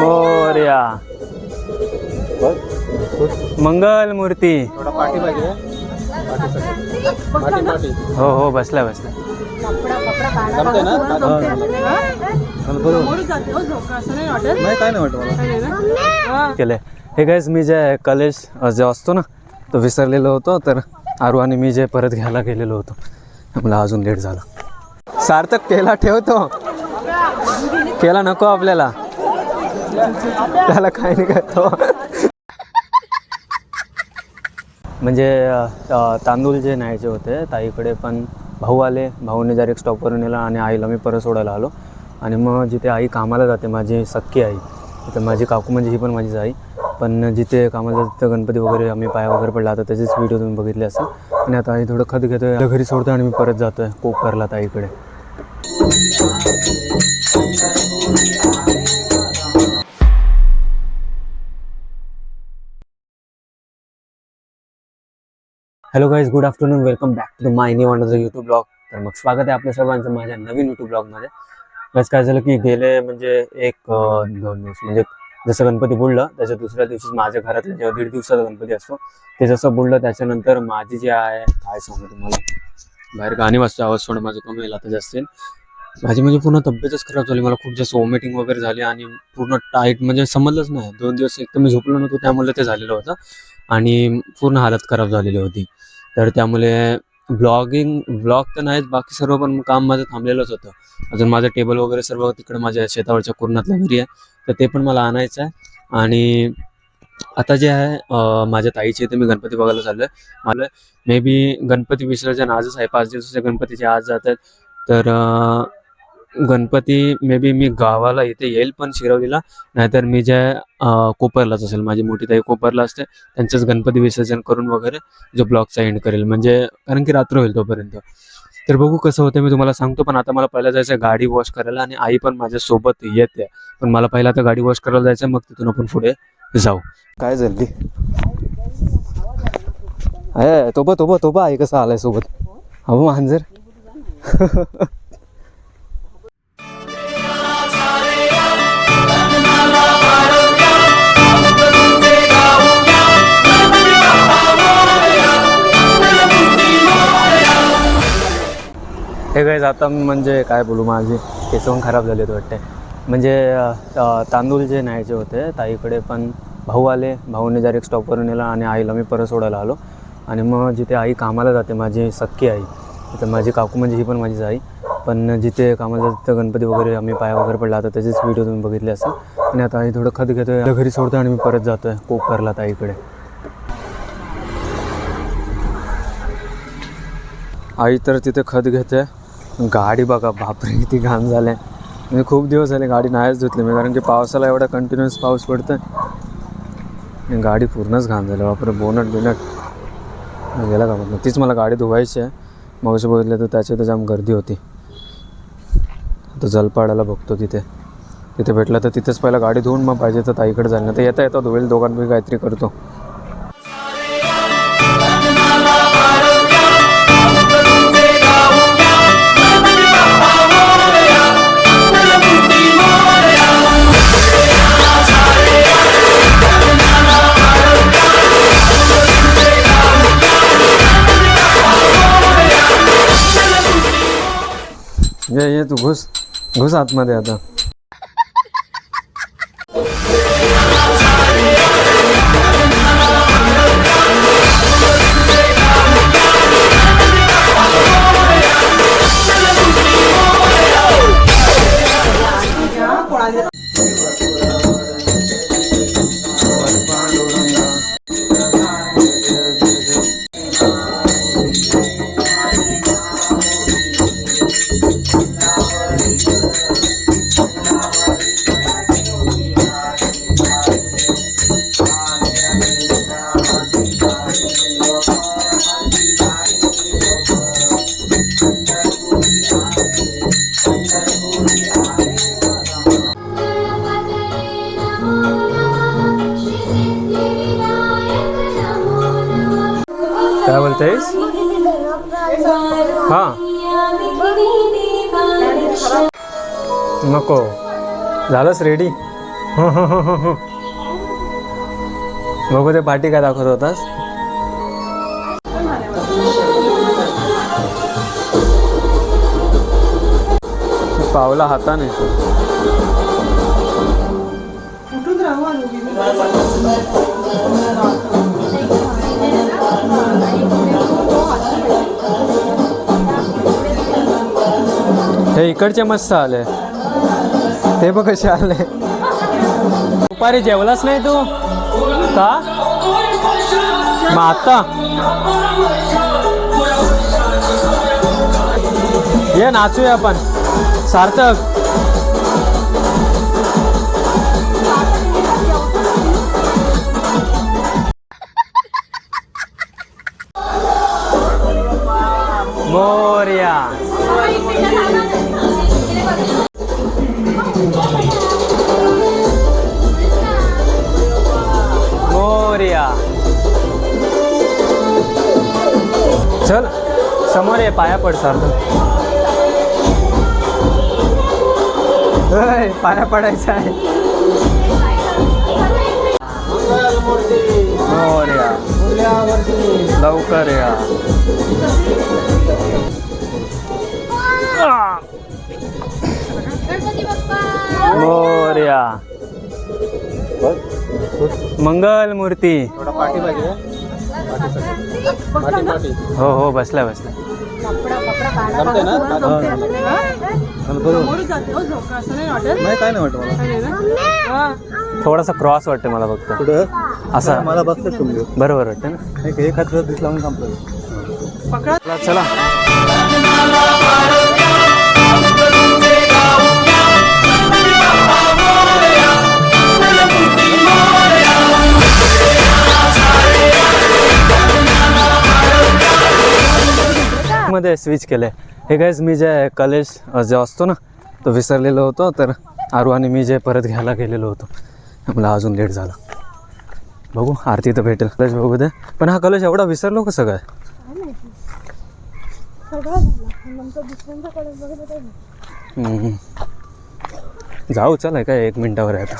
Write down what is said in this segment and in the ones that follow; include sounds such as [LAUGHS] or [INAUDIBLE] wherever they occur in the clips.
मोर्या. मंगल मूर्ती. हो हो बसला बसला काय नाही वाटत मला. केलंय. हे गाईज मी जे कॉलेज जे असतो ना तो विसरलेलो होतो तर आरू आणि मी जे परत घ्यायला गेलेलो होतो मला अजून लेट झाला. सार्थक केला ठेवतो. केला नको आपल्याला. त्याला काय नाही करतो. म्हणजे तांदूळ जे न्यायचे होते ताईकडे पण भाऊ आले. भाऊने डायरेक्ट स्टॉपवर नेला आणि आईला मी परत सोडायला आलो. आणि मग जिथे आई कामाला जाते माझी सख्खी आई तर माझी काकू म्हणजे ही पण माझीच आई. पण जिथे कामाला जाते तिथं गणपती वगैरे आम्ही पाया वगैरे पडला आता त्याचेच व्हिडिओ तुम्ही बघितले असेल. आणि आता आई थोडं खत घेतोय आहे घरी सोडतो आणि मी परत जातोय कोपरला ताईकडे hello guys good afternoon welcome back to the my new another YouTube blog तर मग स्वागत आहे आपल्या सर्वांचं माझ्या नवीन यूट्यूब ब्लॉगमध्ये बस काय झालं की गेले म्हणजे एक दोन दिवस. म्हणजे जसं गणपती बुडलं त्याच्या दुसऱ्या दिवशी माझ्या घरातले जेव्हा दीड दिवसाचा गणपती असतो ते जसं बुडलं त्याच्यानंतर माझी जी आहे काय सांगू तुम्हाला? बाहेर गाणी वाजतो आवाज सोडून माझं कमी येईल आता जास्त माझी म्हणजे पूर्ण तब्येतच खराब झाली मला खूप जास्त वॉमिटिंग वगैरे झाली आणि पूर्ण टाईट म्हणजे समजलंच नाही. दोन दिवस एक तर मी झोपलो नव्हतो त्यामुळे ते झालेलं होतं आणि पूर्ण हालत खराब झालेली होती. तर त्यामुळे ब्लॉगिंग ब्लॉग तर नाहीच बाकी सर्व पण काम माझं थांबलेलंच होतं. अजून माझं टेबल वगैरे सर्व तिकडे माझ्या शेतावरच्या कुरणातल्या घरी आहे. तर ते पण मला आणायचं आहे. आणि आता जे आहे माझ्या ताईचे इथे मी गणपती बघायला चाललो आहे मला मे बी गणपती विसर्जन आजच आहे. पाच दिवसाच्या गणपतीचे आज जात आहेत. तर गणपती मे बी मी गावाला इथे येईल पण शिरवलीला. नाहीतर मी ज्या कोपरलाच असेल माझी मोठी ताई कोपरला असते त्यांचंच गणपती विसर्जन करून वगैरे जो ब्लॉगचा एंड करेल. म्हणजे कारण की रात्र होईल तोपर्यंत. तर बघू कसं होतं मी तुम्हाला सांगतो पण आता मला पहिला जायचं आहे गाडी वॉश करायला आणि आई पण माझ्यासोबत येते. पण मला पहिला आता गाडी वॉश करायला जायचं आहे मग तिथून आपण पुढे जाऊ. काय झाली? अय तोबा तोबा तोबा आई कसं आलाय सोबत. अहो मांजर. [LAUGHS] हे काय आता म्हणजे काय बोलू माझी केसवून खराब झाले होते वाटते म्हणजे तांदूळ जे न्यायचे होते ताईकडे पण भाऊ आले भाऊने डायरेक्ट स्टॉपवर नेला आणि आईला मी परत सोडायला आलो. आणि मग जिथे आई कामाला जाते माझी सक्की आई तर माझी काकू म्हणजे ही पण माझीच आई. पण जिथे कामाला जाते तिथं गणपती वगैरे आम्ही पाया वगैरे पडला आता त्याचेच व्हिडिओ तुम्ही बघितले असेल. आणि आता आई थोडं खत घेतो आहे घरी सोडतो आणि मी परत जातो आहे कोप करला ताईकडे. आई तर तिथे खत घेते. गाडी बघा बापरे किती घाण झाले म्हणजे खूप दिवस झाले गाडी नाहीच धुतली मी कारण की पावसाला एवढा कंटिन्युअस पाऊस पडतो आहे गाडी पूर्णच घाण झाली. बापरे बोनट बिनट. गेला का म्हटलं तीच मला गाडी धुवायची आहे. मग असे बघितलं तर त्याची तर जाम गर्दी होती. आता जलपाड्याला बघतो तिथे. तिथे भेटलं तर तिथेच पहिला गाडी धुवून मग पाहिजे तर ताईकडे जाणं तर येता येता धुवेल दोघांपैकी काहीतरी करतो. ये ये तू घुस घुस आत्मा आतमध्ये आता काय बोलतेस? हा. नको. झालंच रेडी [LAUGHS] बघू ते पाठी काय दाखवत होतास. पावला हाताने. कुठून राहू हे इकडचे मस्त आले. ते बघ कसे आले? दुपारी जेवलाच नाही तू? का? मग आता? ये नाचूया आपण. सार्थक. पाया पडसार होय पाया पडायचा आहे. लवकर या. हो मंगल मूर्ती. हो हो बसला बसला जमते ना? हो नाही काय नाही वाटत मला. थोडासा क्रॉस वाटतं मला फक्त. कुठं? असा. मला बसलं तुमचे बरोबर वाटतं ना? एक एक हात दिसला म्हणून संपलं पकडा. चला. मध्ये स्विच केलंय. हे गाईज मी जे कॉलेज जे असतो ना तो विसरलेलो होतो तर आरू आणि मी जे परत घ्यायला गेलेलो होतो मला अजून लेट झाला. बघू आरती तर भेटेल. कॉलेज बघू दे. पण हा कॉलेज एवढा विसरलो कसं काय? जाऊ चला काय एक मिनिटावर आहे आता.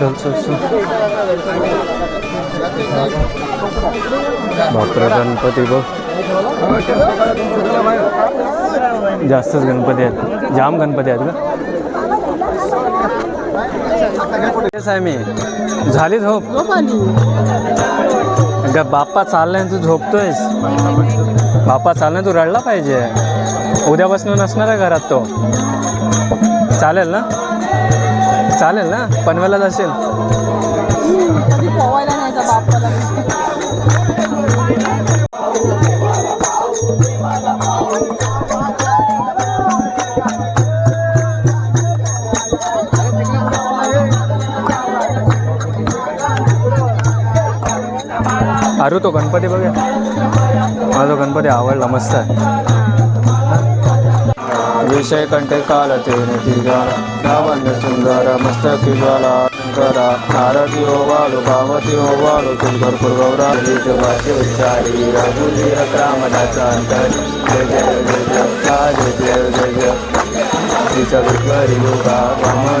चल चल चल बापरे गणपती बघ. जास्तच गणपती आहेत. जाम गणपती आहेत का आहे मी झाली झोप? ग बाप्पा चाललाय तू झोपतोयस. बाप्पा चाललाय तू रडला पाहिजे. उद्यापासून नसणार आहे घरात तो. चालेल ना? चालेल ना? पनवेलाच असेल. कधी पोवायला नाही जा बापाला अरू तो गणपती बघूया. मला तो गणपती आवडला मस्त आहे. विषय कंठे कालतेन तिजा लावण्य सुंदर मस्तकी ज्वाला शंकरा नारदी ओवाळू पावती ओवाळू तुलभरपूर गौरा भाषे उच्चारी रघुजी अक्रामदाचा अंतर जय जय जय जय जय जय जय तिचा दुर्गरी योगा कमळ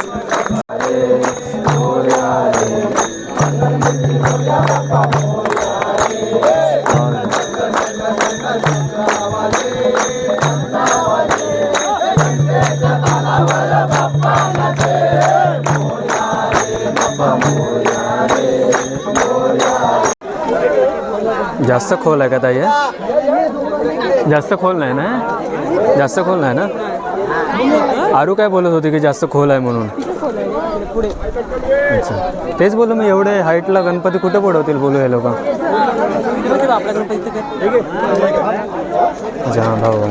जास्त खोल आहे का ताई जास्त खोल नाही ना? जास्त खोल नाही ना? आरू काय बोलत होती की जास्त खोल आहे म्हणून अच्छा। तेच बोलू मी एवढे हाईटला गणपती कुठे पडवतील बोलू हे लोक? अच्छा हाँ भाऊ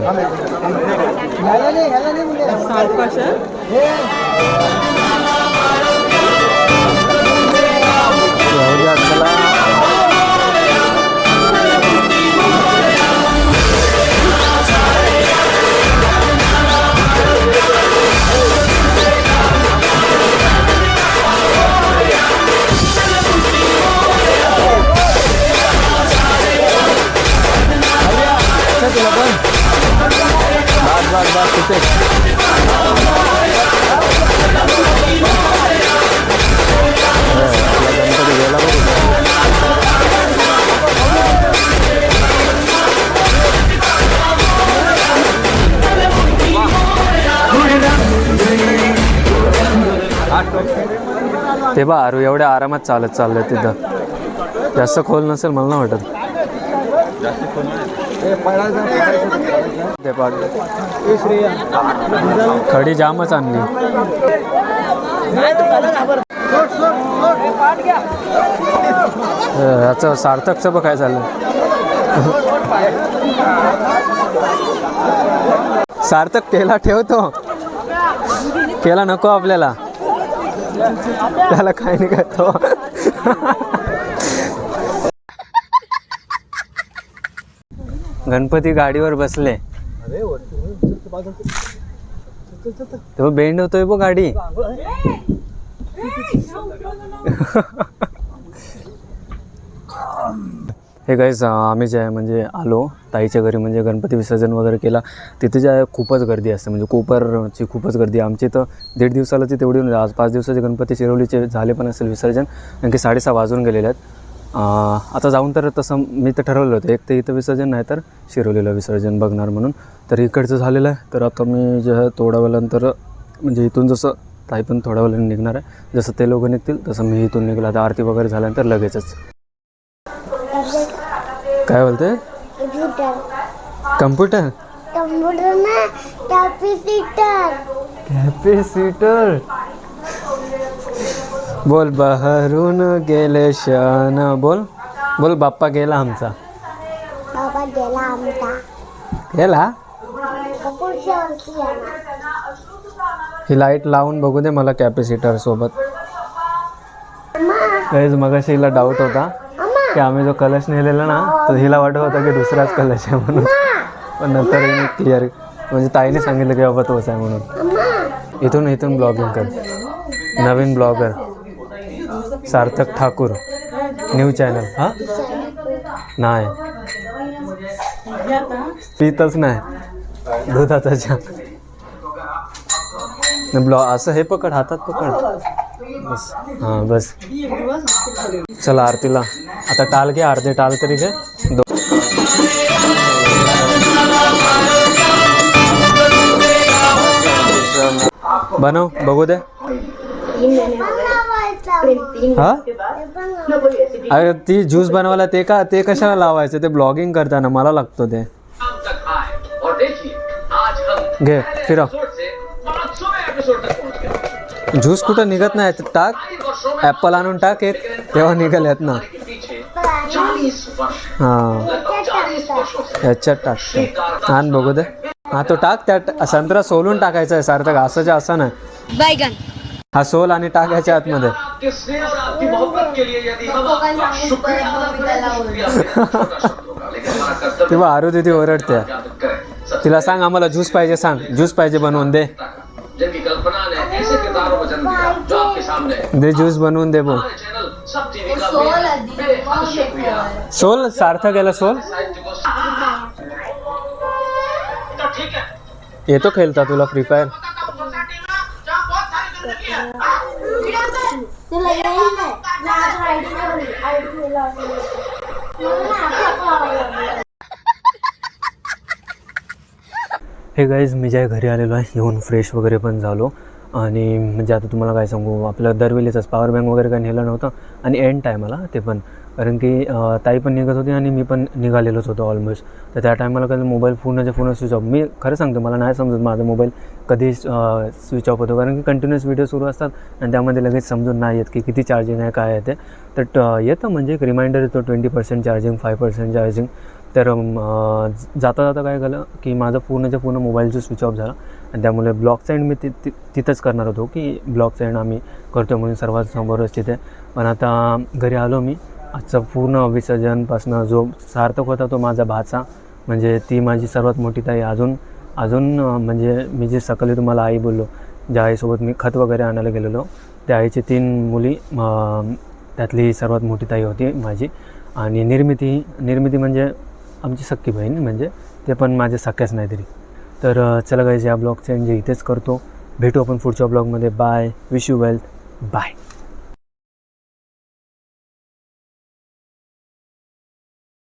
ते बा आरू एवढ्या आरामात चालत चाललंय तिथं. जास्त खोल नसेल मला ना वाटत. ते खडी जामच आणली. याचं सार्थकचं बघ काय झालं? सार्थक केला ठेवतो. केला नको आपल्याला. त्याला काय नाही करतो गणपती गाडीवर बसले तो बेंड होतोय बो गाडी हे गाईज आम्ही जे आहे म्हणजे आलो. ताईच्या घरी म्हणजे गणपती विसर्जन वगैरे केला. तिथे जे आहे खूपच गर्दी असते. म्हणजे कोपरची खूपच गर्दी आमची तर दीड दिवसाला ती तेवढी नाही. आज पाच दिवसाचे गणपती शिरवलीचे झाले पण असेल विसर्जन. आणखी की साडेसहा वाजून गेलेले आहेत. आता जाऊन तर तसं मी तर ठरवलं होतं. एक तर इथं विसर्जन नाही तर शिरवलीला विसर्जन बघणार म्हणून. तर इकडचं झालेलं आहे. तर आता मी जे आहे थोड्या वेळानंतर म्हणजे इथून जसं ताई पण थोड्या वेळाने निघणार आहे. जसं ते लोक निघतील तसं मी इथून निघलं. आता आरती वगैरे झाल्यानंतर लगेचच. काय बोलते कम्प्युटर. कम्प्युटर? ना कॅपेसिटर कॅपेसिटर बोल बहरून गेले शन. बोल बोल बाप्पा गेला आमचा. बाबा गेला आमचा. गेला? पुढच्या वर्षी येणार ही लाइट लावून बघू दे मला कॅपॅसिटर सोबत. गाईज मगाशी हिला डाऊट होता. की आम्ही जो कलश नेलेला ना तर हिला वाटत होता की दुसराच कलश आहे म्हणून. पण नंतर हिने क्लिअर म्हणजे ताईने सांगितलं की बाबा तोच आहे म्हणून. इथून इथून ब्लॉगिंग कर. नवीन blogger Sarthak Thakur. New channel हां? नाही. पितच नाही. दुधाचा चहा ब्लॉ असं हे पकड हातात पकड. बस। हाँ बस। चला आरतीला आता टाल घे अर्धे टाल तरी घे दो बनव बघू दे। हा? अरे ती ज्यूस बनवायला ते का ते कशाला लावायचं ते ब्लॉगिंग करताना मला लागतो ते। घे फिरव ज्यूस कुठं निघत नाही टाक. ॲपल आणून टाक एक तेव्हा निघाल यात ना. हां. याच्यात टाकतो आण बघू दे. हा तो टाक त्यात संत्रा सोलून टाकायचा आहे सार्थक असंच्या असं नाही. बैगन हा सोल आणि टाकायच्या आतमध्ये. तेव्हा आरू तिथे ओरडते तिला सांग आम्हाला ज्यूस पाहिजे सांग. ज्यूस पाहिजे बनवून दे. दे ज्यूस बनवून दे शुक्रिया। सोल सार्थक याला सोल? है। येतो खेळता तुला फ्री फायर हे गाईज मी ज्या घरी आलेलो आहे येऊन फ्रेश वगैरे पण झालो. आणि म्हणजे आता तुम्हाला काय सांगू आपलं दरवेळेचाच पॉवर बँक वगैरे काही नेलं नव्हतं आणि एंड टायमाला ते पण. कारण की ताई पण निघत होती आणि मी पण निघालेलोच होतो ऑलमोस्ट तर त्या टायमाला कधी मोबाईल पूर्णच्या पूर्ण स्विच ऑफ मी खरं सांगतो मला नाही समजत माझा मोबाईल कधी स्विच ऑफ होतो. कारण की कंटिन्युअस व्हिडिओ सुरू असतात आणि त्यामध्ये लगेच समजून नाही येत की किती चार्जिंग आहे काय आहे ते. तर ट- येतं म्हणजे एक रिमाइंडर येतो twenty percent charging five percent charging तर जाता जाता काय झालं की माझं पूर्णच्या पूर्ण मोबाईलचं स्विच ऑफ झाला. आणि त्यामुळे ब्लॉक साईड मी ति तिथंच करणार होतो की ब्लॉक साईड आम्ही करतो म्हणून सर्वात समोरच तिथे पण आता घरी आलो मी. आजचं पूर्ण विसर्जनपासनं जो सार्थक होता तो माझा भाचा. म्हणजे ती माझी सर्वात मोठी ताई अजून अजून म्हणजे मी जे सकाळी तुम्हाला आई बोललो ज्या आईसोबत मी खत वगैरे आणायला गेलेलो त्या आईची तीन मुली त्यातली सर्वात मोठी ताई होती माझी. आणि निर्मिती निर्मिती म्हणजे आमची सख्खी बहीण म्हणजे ते पण माझे सख्याच नाही तर चला गाईज या ब्लॉगचं म्हणजे इथेच करतो. भेटू आपण पुढच्या ब्लॉगमध्ये bye wish you wealth bye